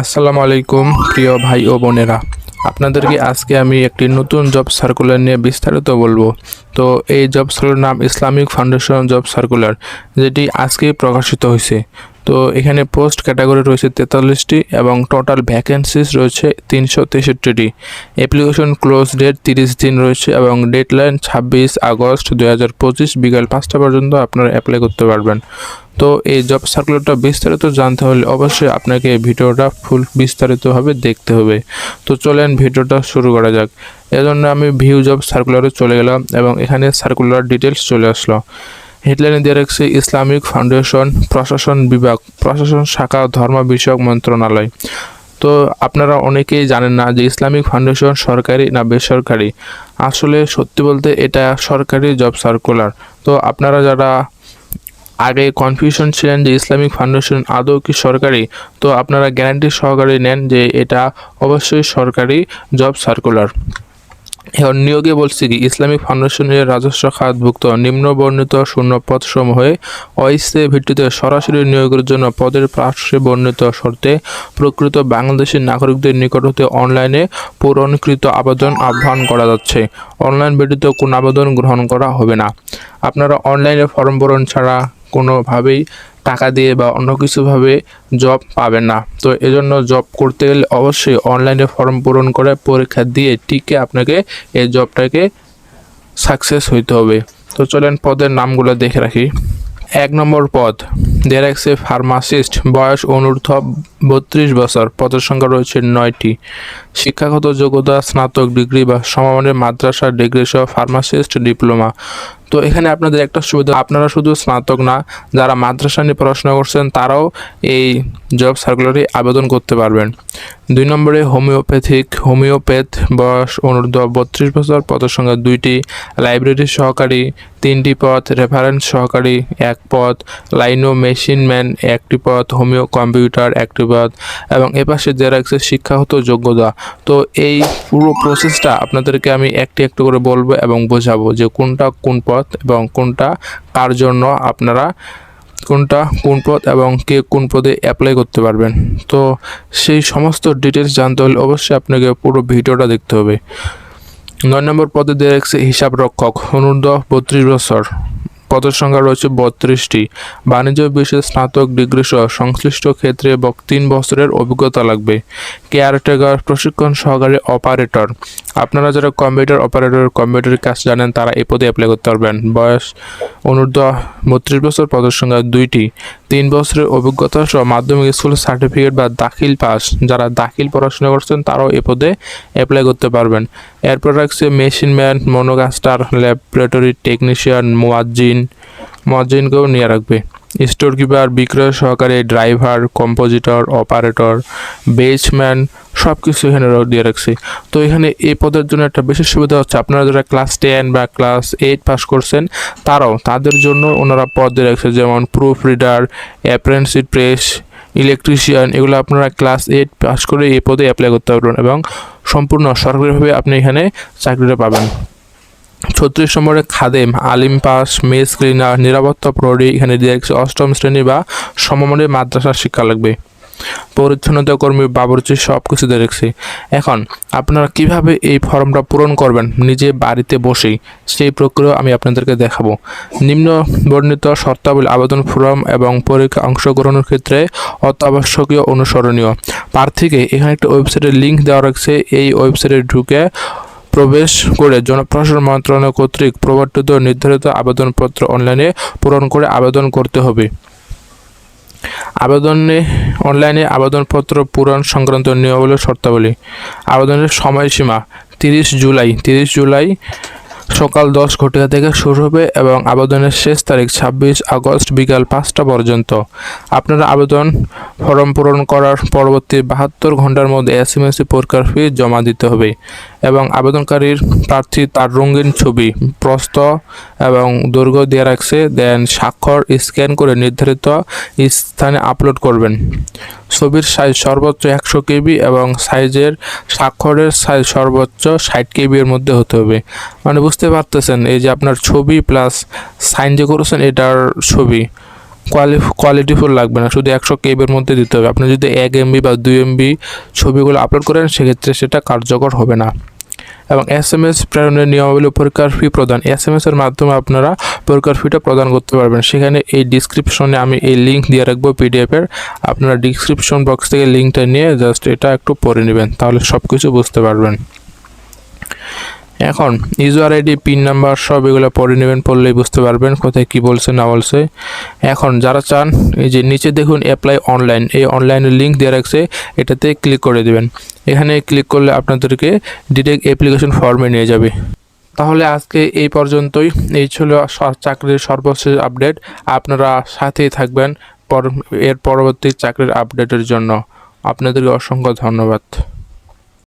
আসসালামু আলাইকুম, প্রিয় ভাই ও বোনেরা। আপনাদেরকে আজকে আমি একটি নতুন জব সার্কুলার নিয়ে বিস্তারিত বলব। তো এই জব সার্কুলার নাম ইসলামিক ফাউন্ডেশন জব সার্কুলার, যেটি আজকেই প্রকাশিত হয়েছে। তো এখানে পোস্ট ক্যাটাগরি রয়েছে তেতাল্লিশটি এবং টোটাল ভ্যাকেন্সিস রয়েছে তিনশো তেষট্টিটি। অ্যাপ্লিকেশন ক্লোজ ডেট তিরিশ দিন রয়েছে এবং ডেডলাইন ছাব্বিশ আগস্ট দু হাজার পঁচিশ বিকাল পাঁচটা পর্যন্ত আপনারা অ্যাপ্লাই করতে পারবেন। তো এই জব সার্কুলারটা বিস্তারিত জানতে হলে অবশ্যই আপনাকে ভিডিওটা ফুল বিস্তারিতভাবে দেখতে হবে। তো চলেন ভিডিওটা শুরু করা যাক। এজন্য আমি ভিউ জব সার্কুলারে চলে গেলাম এবং এখানে সার্কুলার ডিটেলস চলে আসলো। হেডলাইনে দিয়ে রাখছে ইসলামিক ফাউন্ডেশন প্রশাসন বিভাগ, প্রশাসন শাখা, ধর্ম বিষয়ক মন্ত্রণালয়। তো আপনারা অনেকেই জানেন না যে ইসলামিক ফাউন্ডেশন সরকারি না বেসরকারি। আসলে সত্যি বলতে এটা সরকারি জব সার্কুলার তো আপনারা যারা আগে কনফিউশন ছিলেন যে ইসলামিক ফাউন্ডেশন আদৌ কি সরকারি? তো আপনারা গ্যারান্টি সহকারে নেন যে এটা অবশ্যই সরকারি জব সার্কুলার এখন নিয়োগে বলছি কি, ইসলামিক ফাউন্ডেশনের রাজস্ব খাতভুক্ত নিম্ন বর্ণিত শূন্য পদ সমূহে অস্থায়ী ভিত্তিতে সরাসরি নিয়োগের জন্য পদের পার্শ্বে বর্ণিত শর্তে প্রকৃত বাংলাদেশের নাগরিকদের নিকট হতে অনলাইনে পূরণকৃত আবেদন আহ্বান করা যাচ্ছে। অনলাইন ব্যতীত কোনো আবেদন গ্রহণ করা হবে না। আপনারা অনলাইনে ফর্ম পূরণ ছাড়া কোনোভাবেই টাকা দিয়ে বা অন্য কিছুভাবে জব পাবেন না। তো এজন্য জব করতে গেলে অবশ্যই অনলাইনে ফর্ম পূরণ করে পরীক্ষা দিয়ে টিকে আপনাকে এই জবটাকে সাকসেস হইতে হবে। তো চলেন পদের নামগুলো দেখে রাখি। এক নম্বর পদ দিয়ে রাখছে ফার্মাসিস্ট বয়স অনূর্ধ্ব বত্রিশ বছর, পদের সংখ্যা রয়েছে নয়টি। শিক্ষাগত যোগ্যতা, স্নাতক ডিগ্রি বা সমমানের মাদ্রাসা ডিগ্রি সহ ফার্মাসিস্ট ডিপ্লোমা তো এখানে আপনাদের একটা সুবিধা, আপনারা শুধু স্নাতক না, যারা মাদ্রাসা নিয়ে পড়াশোনা করছেন, তারাও এই জব সার্কুলারে আবেদন করতে পারবেন। দুই নম্বরে হোমিওপ্যাথিক, হোমিওপ্যাথ বয়স অনূর্ধ্ব বত্রিশ বছর, পদের সংখ্যা দুইটি, লাইব্রেরি সহকারী তিনটি পদ রেফারেন্স সহকারী এক পদ লাইনো মেশিন ম্যান একটি পদ হোমিও কম্পিউটার একটি পদ এবং এপাশে রাখছে শিক্ষাগত যোগ্যতা। তো এই পুরো প্রসেসটা আপনাদেরকে আমি একটি একটু করে বলব এবং বোঝাবো যে কোনটা কোন পদ এবং কোনটা কার জন্য আপনারা কোনটা কোন পদ এবং কে কোন পদে অ্যাপ্লাই করতে পারবেন। তো সেই সমস্ত ডিটেলস জানতে হলে অবশ্যই আপনাকে পুরো ভিডিওটা দেখতে হবে। নয় নম্বর পদে দিয়ে রাখছে হিসাব রক্ষক অনুর্ধ বত্রিশ বছর। পদের সংখ্যা রয়েছে বত্রিশটি। বাণিজ্য বিষয়ে স্নাতক ডিগ্রি সহ সংশ্লিষ্ট ক্ষেত্রে তিন বছরের অভিজ্ঞতা লাগবে। কেয়ারটেকার, প্রশিক্ষণ সহকারী অপারেটর। আপনারা যারা কম্পিউটার অপারেটর, কম্পিউটারের কাজ জানেন, তারা এই পদে অ্যাপ্লাই করতে পারবেন। বয়স অনূর্ধ্ব বত্রিশ বছর, পদের সংখ্যা দুইটি। তিন বছরের অভিজ্ঞতা সহ মাধ্যমিক স্কুলের সার্টিফিকেট বা দাখিল পাস। যারা দাখিল পড়াশোনা করছেন, তারাও এ পদে অ্যাপ্লাই করতে পারবেন। এরপর রাখছে মেশিন ম্যান মনোগাস্টার ল্যাবরেটরি টেকনিশিয়ান মোয়াজ্জিন মোয়াজ্জিনকেও নিয়ে রাখবে। স্টোর কিপার বিক্রয় সহকারী, ড্রাইভার, কম্পোজিটর, অপারেটর, বেচম্যান সব কিছু এখানে দিয়ে রাখছি। তো এখানে এই পদের জন্য একটা বিশেষ সুবিধা হচ্ছে, আপনারা যারা ক্লাস টেন বা ক্লাস এইট পাস করছেন, তারাও তাদের জন্য ওনারা পদ দিয়ে রাখছে, যেমন proof reader apprenticeship press, electrician, এগুলো আপনারা ক্লাস এইট পাস করে এই পদে অ্যাপ্লাই করতে পারবেন এবং সম্পূর্ণ সরকারিভাবে আপনি এখানে চাকরিটা পাবেন। ছত্রিশ নম্বরে খাদেম, আলিম পাস, মেস ক্লিনার, নিরাপত্তা প্রহরী, এখানে দিয়ে রাখছে অষ্টম শ্রেণি বা সমমানের মাদ্রাসার শিক্ষা লাগবে। পরিচ্ছন্নতা কর্মী, বাবরচি সব কিছু দিয়ে রাখছি। এখন, আপনারা কীভাবে এই ফর্মটা পূরণ করবেন? নিজে বাড়িতে বসেই। সেই প্রক্রিয়া আমি আপনাদেরকে দেখাবো। নিম্ন বর্ণিত শর্তাবলী আবেদন ফর্ম এবং পরীক্ষা অংশগ্রহণের ক্ষেত্রে অত্যাবশ্যকীয় অনুসরণীয়। প্রার্থীকে এখানে একটা ওয়েবসাইটের লিঙ্ক দেওয়া রাখছে এই ওয়েবসাইটে ঢুকে প্রবেশ করে জনপ্রশাসন মন্ত্রণালয় কর্তৃক প্রবর্তিত নির্ধারিত আবেদনপত্র অনলাইনে পূরণ করে আবেদন করতে হবে। আবেদনে, অনলাইনে আবেদনপত্র পূরণ সংক্রান্ত নিয়মাবলী শর্তাবলী। আবেদনের সময়সীমা তিরিশ জুলাই। তিরিশ জুলাই সকাল দশ ঘটিকা থেকে শুরু হবে এবং আবেদনের শেষ তারিখ ছাব্বিশ আগস্ট বিকাল পাঁচটা পর্যন্ত। আপনারা আবেদন ফর্ম পূরণ করার পরবর্তী বাহাত্তর ঘণ্টার মধ্যে এস এম এস পরীক্ষার ফি জমা দিতে হবে। এবং আবেদনকারীর প্রার্থী তার রঙিন ছবি, প্রস্থ এবং দৈর্ঘ্য দিয়ে রাখছে, দেন স্বাক্ষর স্ক্যান করে নির্ধারিত স্থানে আপলোড করবেন। ছবির সাইজ সর্বোচ্চ একশো কেবি এবং সাইজের স্বাক্ষরের সাইজ সর্বোচ্চ ষাট কেবি এর মধ্যে হতে হবে। মানে বুঝতে পারতেছেন, এই যে আপনার ছবি প্লাস সাইন যে করেছেন, এটার ছবি কোয়ালি কোয়ালিটিফুল লাগবে না, শুধু একশো কেবের মধ্যে দিতে হবে। আপনি যদি এক এমবি বা দুই এমবি ছবিগুলো আপলোড করেন, সেক্ষেত্রে সেটা কার্যকর হবে না। এবং এস এম এস প্রেরণের নিয়মাবলী পরীক্ষার ফি প্রদান। এস এম এস এর মাধ্যমে আপনারা পরীক্ষার ফিটা প্রদান করতে পারবেন। সেখানে এই ডিসক্রিপশনে আমি এই লিঙ্ক দিয়ে রাখব পিডিএফের আপনারা ডিসক্রিপশন বক্স থেকে লিঙ্কটা নিয়ে জাস্ট এটা একটু পড়ে নেবেন, তাহলে সব কিছু বুঝতে পারবেন। এখন ইউজার আইডি পিন নাম্বার সব এগুলো পড়ে নেবেন, পড়লেই বুঝতে পারবেন কোথায় কি বলছে, না বলছে। এখন যারা চান, এই যে নিচে দেখুন অ্যাপ্লাই অনলাইন এই অনলাইনের লিঙ্ক দিয়ে রাখছে এটাতে ক্লিক করে দেবেন। এখানে ক্লিক করলে আপনাদেরকে ডিরেক্ট অ্যাপ্লিকেশন ফর্মে নিয়ে যাবে। তাহলে আজকে এই পর্যন্তই। এই ছিল চাকরির সর্বশেষ আপডেট আপনারা সাথেই থাকবেন এর পরবর্তী চাকরির আপডেটের জন্য। আপনাদেরকে অসংখ্য ধন্যবাদ।